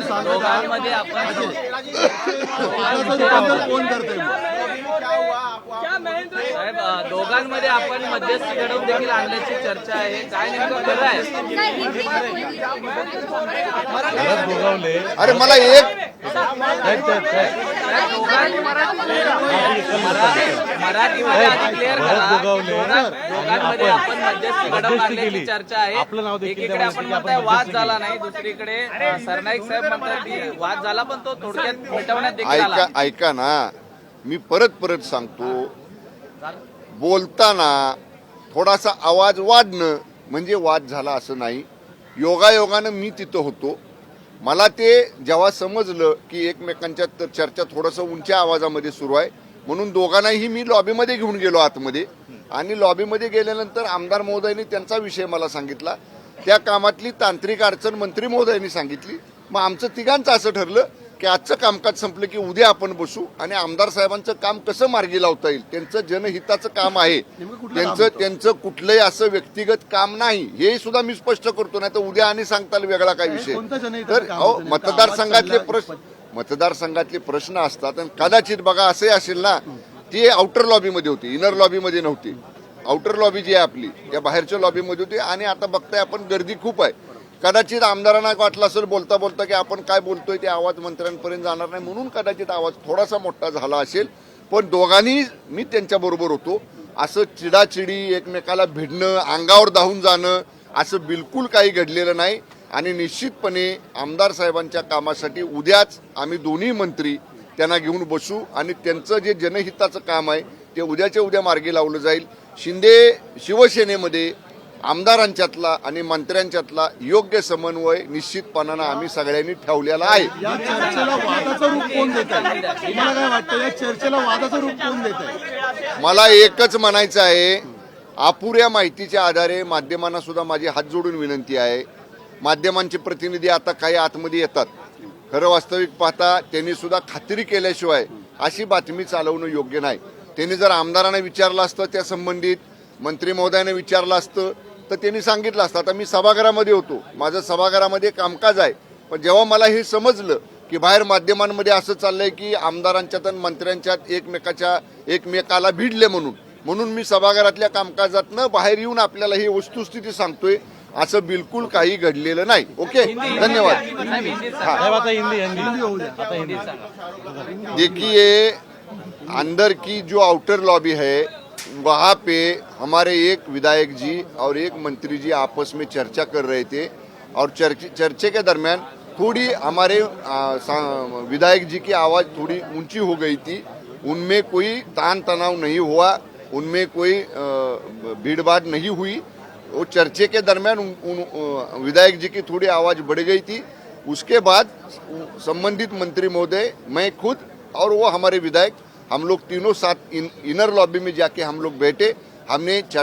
दोघां- दोघांमध्ये आपण कोण करतंय साहेब अ, दोघांमध्ये आपण मध्यस्थी घडवून देखील आणण्याची चर्चा आहे. काय नेमकं खरं आहे? अरे मला एक मराठीमध्ये आधी क्लिअर करा. दोघां- दोघांमध्ये आपण मध्यस्थी घडवून आणण्याची चर्चा आहे. एकीकडे आपण म्हणताय वाद झाला नाही दुसरीकडे सरनाईक साहेब म्हणतात वाद झाला पण तो थोडक्यात मिटवण्यात देखील आला. ऐका ऐका ना. मी परत परत सांगतो बोलताना थोडासा आवाज वाढणं म्हणजे वाद झाला असं नाही. योगायोगानं मी तिथं होतो. मला ते जेव्हा समजलं की एकमेकांच्या तर चर्चा थोडंसं उंच्या आवाजामध्ये सुरू आहे म्हणून दोघांनाही मी लॉबीमध्ये घेऊन गेलो आतमध्ये. आणि लॉबीमध्ये गेल्यानंतर आमदार महोदयांनी त्यांचा विषय मला सांगितला. त्या कामातली तांत्रिक अडचण मंत्री महोदयांनी सांगितली. मग आमचं तिघांचं असं ठरलं की आजचं कामकाज संपलं की उद्या आपण बसू आणि आमदार साहेबांचं काम कसं मार्गी लावता येईल? त्यांचं जनहिताचं काम आहे. त्यांचं त्यांचं कुठलंही असं व्यक्तिगत काम नाही. हे सुद्धा मी स्पष्ट करतो नाही तर उद्या आणि सांगता येईल वेगळा काय विषय. तर अहो, मतदारसंघातले प्रश्न मतदारसंघातले प्रश्न असतात आणि कदाचित बघा असे असेल ना ती आउटर लॉबीमध्ये होती इनर लॉबीमध्ये नव्हती. आउटर लॉबी जी आहे आपली त्या बाहेरच्या लॉबीमध्ये होती आणि आता बघताय आपण गर्दी खूप आहे. कदाचित आमदारांना वाटलं असेल बोलता बोलता की आपण काय बोलतोय ते आवाज मंत्र्यांपर्यंत जाणार नाही म्हणून कदाचित आवाज थोडासा मोठा झाला असेल. पण दोघांनी मी त्यांच्या बरोबर होतो. असं चिडाचिडी एकमेकाला भिडणं अंगावर धावून जाणं असं बिलकुल काही घडलेलं नाही. आणि निश्चितपणे आमदार साहेबांच्या कामासाठी उद्याच आम्ही दोन्ही मंत्री त्यांना घेऊन बसू आणि त्यांचं जे जनहिताचं काम आहे ते उद्याच्या उद्या मार्गी लावलं जाईल. शिंदे शिवसेनेमध्ये आमदारांच्यातला आणि मंत्र्यांच्यातला योग्य समन्वय निश्चितपणानं आम्ही सगळ्यांनी ठेवलेला आहे. या चर्चेला वादाचं रूप कोण देत आहे तुम्हाला काय वाटतं या चर्चेला वादाचं रूप कोण देत आहे मला एकच म्हणायचं आहे अपुऱ्या माहितीच्या आधारे माध्यमांना सुद्धा माझी हात जोडून विनंती आहे. माध्यमांचे प्रतिनिधी आता काही आतमध्ये येतात. खरं वास्तविक पाहता त्यांनी सुद्धा खात्री केल्याशिवाय अशी बातमी चालवणं योग्य नाही. त्यांनी जर आमदारांना विचारलं असतं त्या संबंधित मंत्री महोदयाने विचारलं असतं तर त्यांनी सांगितलं असतं. आता मी सभागृहामध्ये होतो. माझं सभागृहामध्ये कामकाज आहे. पण जेव्हा मला हे समजलं की बाहेर माध्यमांमध्ये असं चाललंय की आमदारांच्यात आणि मंत्र्यांच्यात एकमेकाच्या एकमेकाला भिडले म्हणून म्हणून मी सभागृहातल्या कामकाजातनं बाहेर येऊन आपल्याला ही वस्तुस्थिती सांगतोय असं बिलकुल काही घडलेलं नाही. ओके? धन्यवाद. देखिए अंदर की जो आउटर लॉबी है वहाँ पे हमारे एक विधायक जी और एक मंत्री जी आपस में चर्चा कर रहे थे और चर्चे चर्चे के दरमियान थोड़ी हमारे विधायक जी की आवाज़ थोड़ी ऊँची हो गई थी। उनमें कोई तान तनाव नहीं हुआ उनमें कोई अ, भीड़भाड़ नहीं हुई। वो चर्चे के दरमियान उन विधायक जी की थोड़ी आवाज़ बढ़ गई थी। उसके बाद संबंधित मंत्री महोदय मैं खुद और वो हमारे विधायक हम लोग तीनों साथ इन, इनर लॉबी में जाके हम लोग बैठे हमने चर्चा